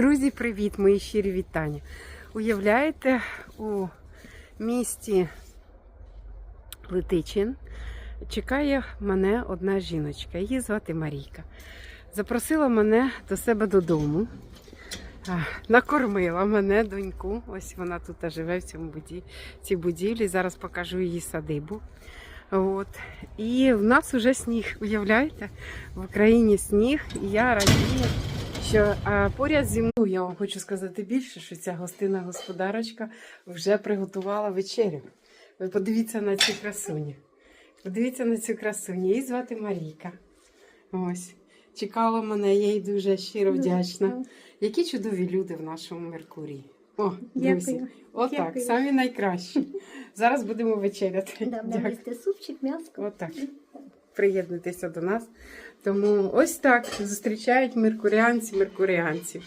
Друзі, привіт, мої щирі вітання. Уявляєте, у місті Летичин чекає мене одна жіночка. Її звати Марійка. Запросила мене до себе додому. Накормила мене, доньку. Ось вона тут живе в цьому буді... цій будівлі. Зараз покажу її садибу. От. І в нас вже сніг, уявляєте? В Україні сніг, і я радію, що а, поряд зі мною я вам хочу сказати більше, що ця гостинна господарочка вже приготувала вечерю. Ви подивіться на цю красуню. Подивіться на цю красуню. Її звати Марійка. Ось. Чекала мене, я їй дуже щиро вдячна. Які чудові люди в нашому Меркурії. О, друзі, отак, самі найкращі. Зараз будемо вечеряти. Да, Дякую. супчик, м'яско. Отак. Приєднуйтеся до нас. Тому ось так зустрічають меркуріанці меркуріанців.